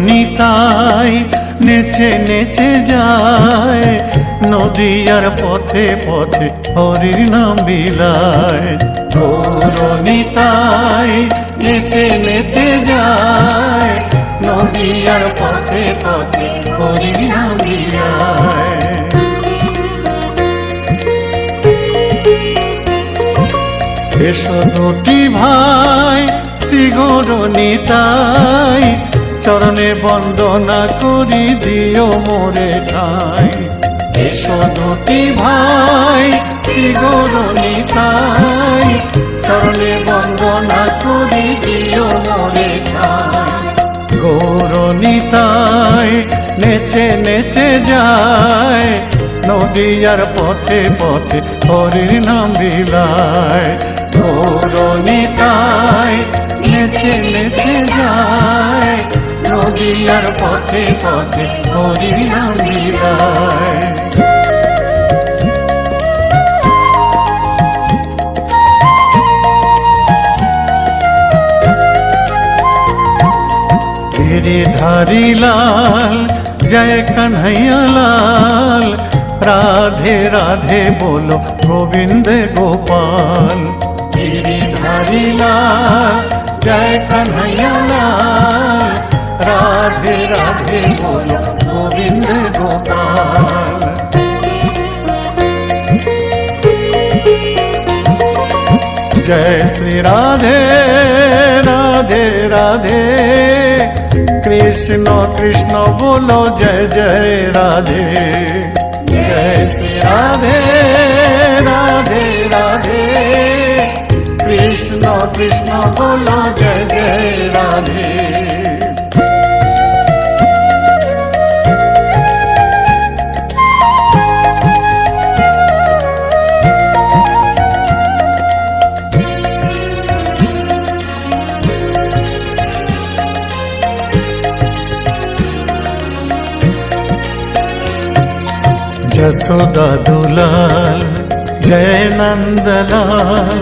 গৌরনিতাই নেচে নেচে যায় নদীয়ার পথে পথে হরির নাম বিলায়। গৌরনিতাই নেচে নেচে যায় নদীয়ার পথে পথে হরির নাম বিলায়। এসো দুটি ভাই শ্রী গৌরনিতাই চরণে বন্দনা করি দিও মোরে ঠাই। এসো দুটি ভাই শ্রী গৌরনিতাই চরণে বন্দনা করি দিও মোরে ঠাই। গৌরনিতাই নেচে নেচে যায়। নদীয়ার পথে পথে হরির নাম বিলায়। গৌরনিতাই আর পথে পথে হরিনাম লীলায় धारी लाल जय कन्हैया लाल राधे राधे बोलो गोविंद गोपाल तेरे धारी लाल जय कन्हैया लाल রাধে রাধে বলো গোবিন্দ গোপাল जय श्री राधे राधे राधे कृष्ण कृष्ण बोलो जय जय राधे जय श्री राधे राधे राधे कृष्ण कृष्ण बोलो जय जय राधे যশোদা দুলাল, জয় নন্দলাল।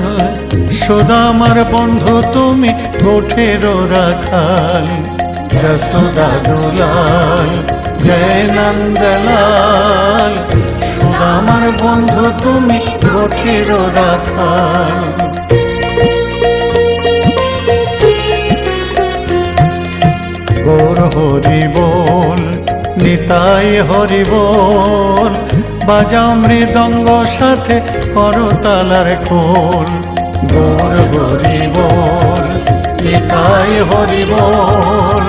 সুদামার বন্ধু, তুমি গোঠের রাখাল। যশোদা দুলাল, জয় নন্দলাল। সুদামার বন্ধু, তুমি গোঠের রাখাল। গৌর হরি বল, নিতাই হরি বল বাজাও মৃদঙ্গ সাথে করতালার খোল। গৌর হরি বল, নিতাই হরি বল।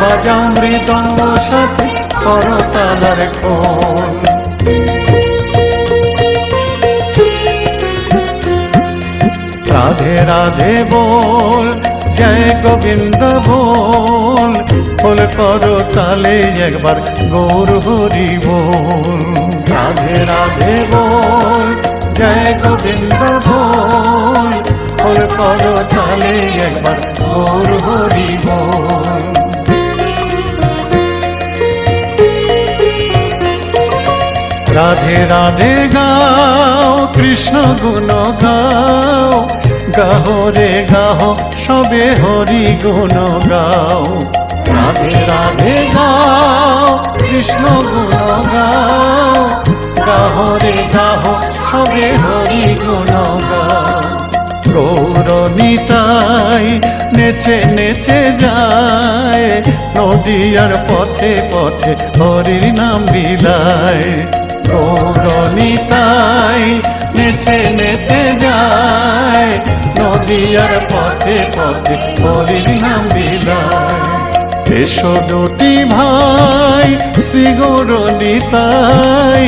বাজাও মৃদঙ্গ সাথে করতালার খোল। রাধে রাধে বল, জয় গোবিন্দ বল। বল করো তালে একবার গৌর হরি বল জয় গোবিন্দ বল বল করো তালে একবার গৌর হরি বল। রাধে রাধে গাও, কৃষ্ণ গুণ গাও, গাহো রে গাহো, সবে হরি গুণ গাও। রাধে রাধে গাও, কৃষ্ণ গুণ গাও। গাহো রে গাহো সবে হরি গুণ গাও গৌর নিতাই নেচে নেচে যায়, নদীয়ার পথে পথে হরির নাম বিলায়। গৌর নিতাই নেচে নেচে যায়, নদীয়ার পথে পথে হরির নাম বিলায়। দুটি ভাই, শ্রী গৌর নিতাই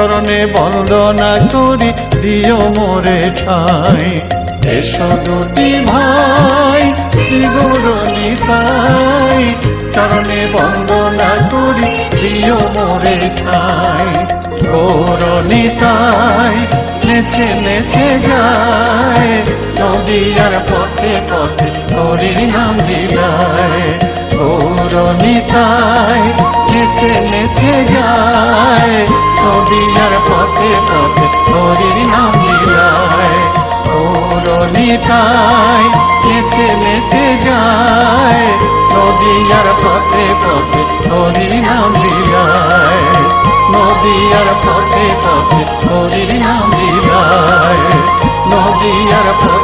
চরণে বন্দনা করি, দিও মোরে ঠাই। এসো দুটি ভাই শ্রী গৌর নিতাই। চরণে বন্দনা করি, দিও মোরে ঠাই। গৌর নিতাই, নেচে নেচে যায়। নদীয়ার পথে পথে হরির নাম দিলায় ধরণী তাই নেচে নেচে যায়। নদিয়ার পথে পথে হরির নামিলায় ধরণী তাই নেচে নেচে যায়। নদিয়ার পথে পথে হরির নামিলায় নদিয়ার পথে পথে হরির নামিলায় নদিয়ার পথে